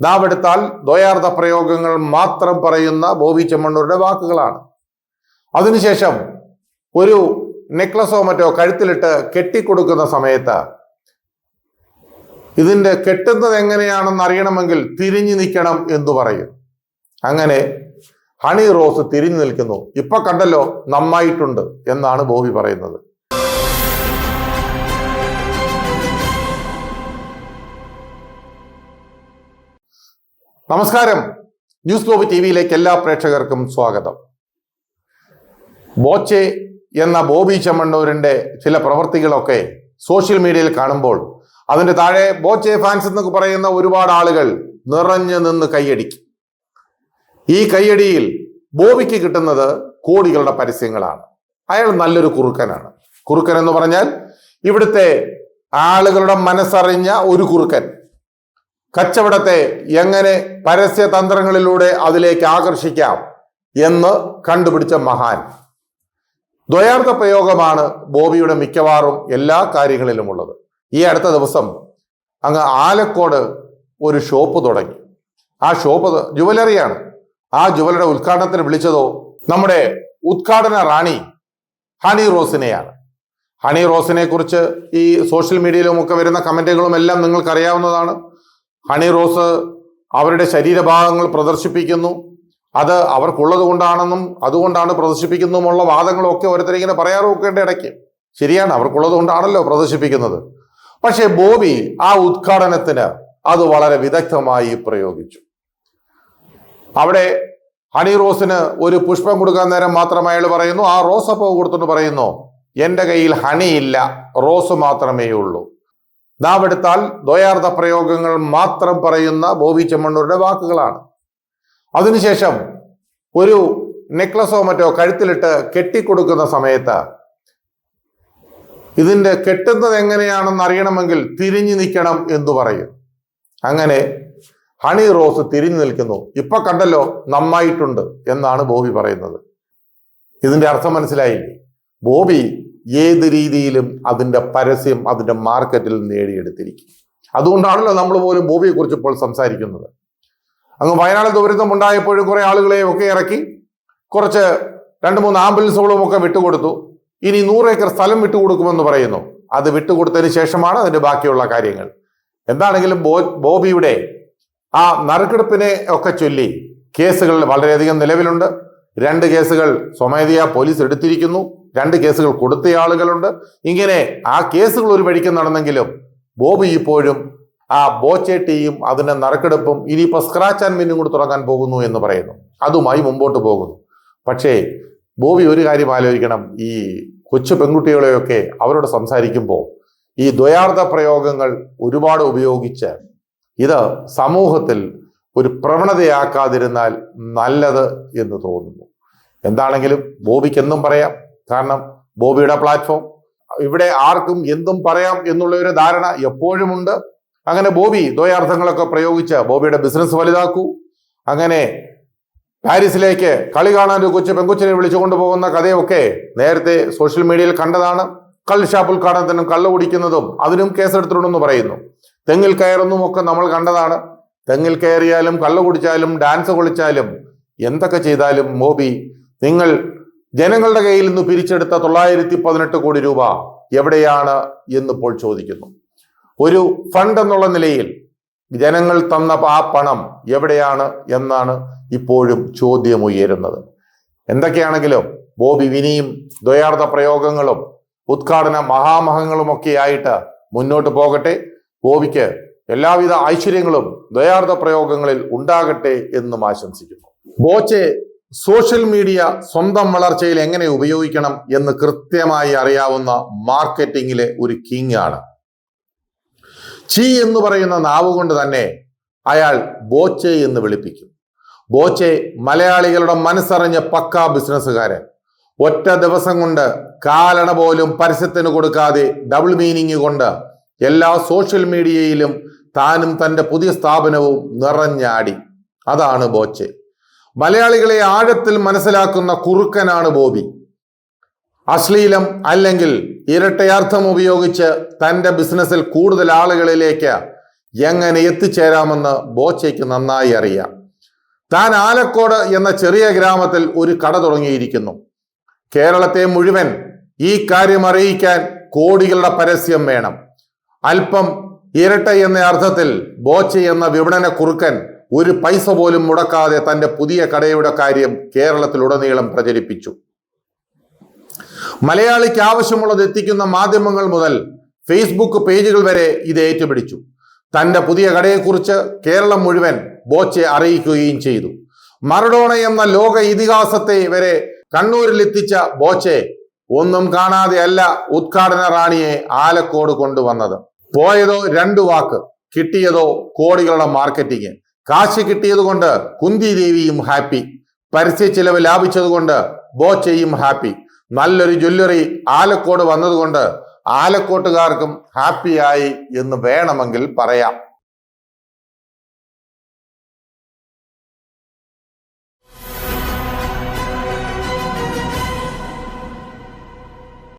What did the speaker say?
നാവെടുത്താൽ ദ്വയാർത്ഥ പ്രയോഗങ്ങൾ മാത്രം പറയുന്ന ബോബി ചെമ്മണ്ണൂരുടെ വാക്കുകളാണ്. അതിനുശേഷം ഒരു നെക്ലസോ മറ്റോ കഴുത്തിലിട്ട് കെട്ടിക്കൊടുക്കുന്ന സമയത്ത് ഇതിന്റെ കെട്ടുന്നത് എങ്ങനെയാണെന്ന് അറിയണമെങ്കിൽ തിരിഞ്ഞു നിൽക്കണം എന്ന് പറയും. അങ്ങനെ ഹണി റോസ് തിരിഞ്ഞു നിൽക്കുന്നു. ഇപ്പൊ കണ്ടല്ലോ നന്നായിട്ടുണ്ട് എന്നാണ് ബോബി പറയുന്നത്. നമസ്കാരം. ന്യൂസ് ഗ്ലോബ് ടി വിയിലേക്ക് എല്ലാ പ്രേക്ഷകർക്കും സ്വാഗതം. ബോച്ചെ എന്ന ബോബി ചെമ്മണ്ണൂരിന്റെ ചില പ്രവൃത്തികളൊക്കെ സോഷ്യൽ മീഡിയയിൽ കാണുമ്പോൾ അതിന്റെ താഴെ ബോച്ചെ ഫാൻസ് എന്നൊക്കെ പറയുന്ന ഒരുപാട് ആളുകൾ നിറഞ്ഞു നിന്ന് കൈയടിക്കും. ഈ കൈയടിയിൽ ബോബിക്ക് കിട്ടുന്നത് കോടികളുടെ പരസ്യങ്ങളാണ്. അയാൾ നല്ലൊരു കുറുക്കനാണ്. കുറുക്കൻ എന്ന് പറഞ്ഞാൽ ഇവിടുത്തെ ആളുകളുടെ മനസ്സറിഞ്ഞ ഒരു കുറുക്കൻ. കച്ചവടത്തെ എങ്ങനെ പരസ്യ തന്ത്രങ്ങളിലൂടെ അതിലേക്ക് ആകർഷിക്കാം എന്ന് കണ്ടുപിടിച്ച മഹാൻ. ദ്വയാർത്ഥ പ്രയോഗമാണ് ബോബിയുടെ മിക്കവാറും എല്ലാ കാര്യങ്ങളിലും ഉള്ളത് ഈ അടുത്ത ദിവസം അങ്ങ് ആലക്കോട് ഒരു ഷോപ്പ് തുടങ്ങി. ആ ഷോപ്പ് ജുവലറിയാണ്. ആ ജുവലറിയുടെ ഉദ്ഘാടനത്തിന് വിളിച്ചതോ നമ്മുടെ ഉദ്ഘാടന റാണി ഹണി റോസിനെയാണ്. ഹണി റോസിനെ കുറിച്ച് ഈ സോഷ്യൽ മീഡിയയിലും ഒക്കെ വരുന്ന കമന്റുകളും എല്ലാം നിങ്ങൾക്ക് അറിയാവുന്നതാണ് ഹണി റോസ് അവരുടെ ശരീരഭാഗങ്ങൾ പ്രദർശിപ്പിക്കുന്നു. അത് അവർക്കുള്ളത് കൊണ്ടാണെന്നും അതുകൊണ്ടാണ് പ്രദർശിപ്പിക്കുന്നതുമുള്ള വാദങ്ങളൊക്കെ ഓരോരുത്തർ ഇങ്ങനെ പറയാറൊക്കെ ഉണ്ട് ഇടയ്ക്ക്. ശരിയാണ് അവർക്കുള്ളത് കൊണ്ടാണല്ലോ പ്രദർശിപ്പിക്കുന്നത്. പക്ഷേ ബോബി ആ ഉദ്ഘാടനത്തിന് അത് വളരെ വിദഗ്ധമായി പ്രയോഗിച്ചു. അവിടെ ഹണി റോസിന് ഒരു പുഷ്പം കൊടുക്കാൻ നേരം മാത്രം അയാൾ പറയുന്നു ആ റോസ് അപ്പോ കൊടുത്തിട്ട് പറയുന്നു എന്റെ കയ്യിൽ ഹണി ഇല്ല റോസ് മാത്രമേ ഉള്ളൂ നാവെടുത്താൽ ദ്വയാർത്ഥ പ്രയോഗങ്ങൾ മാത്രം പറയുന്ന ബോബി ചെമ്മണ്ണൂരുടെ വാക്കുകളാണ്. അതിനുശേഷം ഒരു നെക്ലസോ മറ്റോ കഴുത്തിലിട്ട് കെട്ടിക്കൊടുക്കുന്ന സമയത്ത് ഇതിന്റെ കെട്ടുന്നത് എങ്ങനെയാണെന്ന് അറിയണമെങ്കിൽ തിരിഞ്ഞു നിൽക്കണം എന്ന് പറയും. അങ്ങനെ ഹണി റോസ് തിരിഞ്ഞു നിൽക്കുന്നു. ഇപ്പൊ കണ്ടല്ലോ നന്നായിട്ടുണ്ട് എന്നാണ് ബോബി പറയുന്നത്. ഇതിന്റെ അർത്ഥം മനസ്സിലായില്ലേ? ബോബി ഏത് രീതിയിലും അതിന്റെ പരസ്യം അതിന്റെ മാർക്കറ്റിൽ നേടിയെടുത്തിരിക്കും. അതുകൊണ്ടാണല്ലോ നമ്മൾ പോലും ഭൂമിയെക്കുറിച്ച് ഇപ്പോൾ സംസാരിക്കുന്നത്. അങ്ങ് വയനാട് ദുരിതം ഉണ്ടായപ്പോഴും കുറേ ആളുകളെ ഒക്കെ ഇറക്കി കുറച്ച് രണ്ട് മൂന്ന് ആംബുലൻസുകളും ഒക്കെ വിട്ടുകൊടുത്തു. ഇനി നൂറ് ഏക്കർ സ്ഥലം വിട്ടുകൊടുക്കുമെന്ന് പറയുന്നു. അത് വിട്ടുകൊടുത്തതിന് ശേഷമാണ് അതിന്റെ ബാക്കിയുള്ള കാര്യങ്ങൾ. എന്താണെങ്കിലും ബോ ബോബിയുടെ ആ നറുക്കെടുപ്പിനെ ഒക്കെ ചൊല്ലി കേസുകൾ വളരെയധികം നിലവിലുണ്ട്. രണ്ട് കേസുകൾ സ്വമേധയാ പോലീസ് എടുത്തിരിക്കുന്നു. രണ്ട് കേസുകൾ കൊടുത്ത ആളുകളുണ്ട്. ഇങ്ങനെ ആ കേസുകൾ ഒരു വഴിക്ക് നടന്നെങ്കിലും ബോബി ഇപ്പോഴും ആ ബോച്ചേട്ടിയും അതിന്റെ നറുക്കെടുപ്പും ഇനിയിപ്പോൾ സ്ക്രാച്ച് ആൻഡ് വിന്നും കൂടി തുടങ്ങാൻ പോകുന്നു എന്ന് പറയുന്നു. അതുമായി മുമ്പോട്ട് പോകുന്നു. പക്ഷേ ബോബി ഒരു കാര്യം ആലോചിക്കണം. ഈ കൊച്ചു പെൺകുട്ടികളെയൊക്കെ അവരോട് സംസാരിക്കുമ്പോൾ ഈ ദ്വയാർത്ഥ പ്രയോഗങ്ങൾ ഒരുപാട് ഉപയോഗിച്ച് ഇത് സമൂഹത്തിൽ ഒരു പ്രവണതയാക്കാതിരുന്നാൽ നല്ലത് എന്ന് തോന്നുന്നു. എന്താണെങ്കിലും ബോബിക്കെന്നും പറയാം. കാരണം ബോബിയുടെ പ്ലാറ്റ്ഫോം ഇവിടെ ആർക്കും എന്തും പറയാം എന്നുള്ള ഒരു ധാരണ എപ്പോഴുമുണ്ട്. അങ്ങനെ ബോബി ദ്വയാർത്ഥങ്ങളൊക്കെ പ്രയോഗിച്ച് ബോബിയുടെ ബിസിനസ് വലുതാക്കൂ. അങ്ങനെ പാരീസിലേക്ക് കളി കാണാൻ ഒരു കൊച്ചു പെങ്കൊച്ചിനെ വിളിച്ചു കൊണ്ടുപോകുന്ന കഥയൊക്കെ നേരത്തെ സോഷ്യൽ മീഡിയയിൽ കണ്ടതാണ്. കള്ള് ഷാപ്പ് ഉദ്ഘാടനത്തിനും കള്ള് കുടിക്കുന്നതും അതിനും കേസെടുത്തിട്ടുണ്ടെന്ന് പറയുന്നു. തെങ്ങിൽ കയറുന്നതും ഒക്കെ നമ്മൾ കണ്ടതാണ്. തെങ്ങിൽ കയറിയാലും കള്ള് കുടിച്ചാലും ഡാൻസ് കുളിച്ചാലും എന്തൊക്കെ ചെയ്താലും മോബി നിങ്ങൾ ജനങ്ങളുടെ കയ്യിൽ നിന്ന് പിരിച്ചെടുത്ത തൊള്ളായിരത്തി പതിനെട്ട് കോടി രൂപ എവിടെയാണ് എന്നിപ്പോൾ ചോദിക്കുന്നു. ഒരു ഫണ്ട് എന്നുള്ള നിലയിൽ ജനങ്ങൾ തന്ന ആ പണം എവിടെയാണ് എന്നാണ് ഇപ്പോഴും ചോദ്യം ഉയരുന്നത്. എന്തൊക്കെയാണെങ്കിലും ബോബി വിനിയും ദ്വയാർത്ഥ പ്രയോഗങ്ങളും ഉദ്ഘാടന മഹാമഹങ്ങളുമൊക്കെ ആയിട്ട് മുന്നോട്ട് പോകട്ടെ. ബോബിക്ക് എല്ലാവിധ ഐശ്വര്യങ്ങളും ദ്വയാർത്ഥ പ്രയോഗങ്ങളിൽ ഉണ്ടാകട്ടെ എന്നും ആശംസിക്കുന്നു. ബോച്ചെ സോഷ്യൽ മീഡിയ സ്വന്തം വളർച്ചയിൽ എങ്ങനെ ഉപയോഗിക്കണം എന്ന് കൃത്യമായി അറിയാവുന്ന മാർക്കറ്റിംഗിലെ ഒരു കിങ് ആണ്. ചീ എന്ന് പറയുന്ന നാവ് കൊണ്ട് തന്നെ അയാൾ ബോച്ചെ എന്ന് വിളിപ്പിക്കും. ബോച്ചെ മലയാളികളുടെ മനസ്സറിഞ്ഞ പക്കാ ബിസിനസ്സുകാരൻ. ഒറ്റ ദിവസം കൊണ്ട് കാലണ പോലും പരസ്യത്തിന് കൊടുക്കാതെ ഡബിൾ മീനിങ് കൊണ്ട് എല്ലാ സോഷ്യൽ മീഡിയയിലും താനും തന്റെ പുതിയ സ്ഥാപനവും നിറഞ്ഞാടി. അതാണ് ബോച്ചെ. മലയാളികളെ ആഴത്തിൽ മനസ്സിലാക്കുന്ന കുറുക്കനാണ് ബോബി. അശ്ലീലം അല്ലെങ്കിൽ ഇരട്ടയാർത്ഥം ഉപയോഗിച്ച് തന്റെ ബിസിനസ്സിൽ കൂടുതൽ ആളുകളിലേക്ക് എങ്ങനെ എത്തിച്ചേരാമെന്ന് ബോച്ചയ്ക്ക് നന്നായി അറിയാം. താൻ ആലക്കോട് എന്ന ചെറിയ ഗ്രാമത്തിൽ ഒരു കട തുടങ്ങിയിരിക്കുന്നു. കേരളത്തെ മുഴുവൻ ഈ കാര്യം അറിയിക്കാൻ കോടികളുടെ പരസ്യം വേണം. അല്പം ഇരട്ട എന്ന അർത്ഥത്തിൽ ബോച്ച എന്ന വിപണന കുറുക്കൻ ഒരു പൈസ പോലും മുടക്കാതെ തന്റെ പുതിയ കടയുടെ കാര്യം കേരളത്തിൽ ഉടനീളം പ്രചരിപ്പിച്ചു. മലയാളിക്ക് ആവശ്യമുള്ളത് എത്തിക്കുന്ന മാധ്യമങ്ങൾ മുതൽ ഫേസ്ബുക്ക് പേജുകൾ വരെ ഇത് ഏറ്റുപിടിച്ചു. തന്റെ പുതിയ കടയെക്കുറിച്ച് കേരളം മുഴുവൻ ബോച്ചെ അറിയിക്കുകയും ചെയ്തു. മറഡോണ എന്ന ലോക ഇതിഹാസത്തെ വരെ കണ്ണൂരിൽ എത്തിച്ച ബോച്ചെ ഒന്നും കാണാതെ അല്ല ഉദ്ഘാടന റാണിയെ ആലക്കോട് കൊണ്ടുവന്നത്. പോയതോ രണ്ടു വാക്ക് കിട്ടിയതോ കോടികളുടെ മാർക്കറ്റിംഗ്. കാശ് കിട്ടിയത് കൊണ്ട് കുന്തി ദേവിയും ഹാപ്പി. പരസ്യ ചിലവ് ലാഭിച്ചതുകൊണ്ട് ബോച്ചയും ഹാപ്പി. നല്ലൊരു ജ്വല്ലറി ആലക്കോട് വന്നതുകൊണ്ട് ആലക്കോട്ടുകാർക്കും ഹാപ്പിയായി എന്ന് വേണമെങ്കിൽ പറയാം.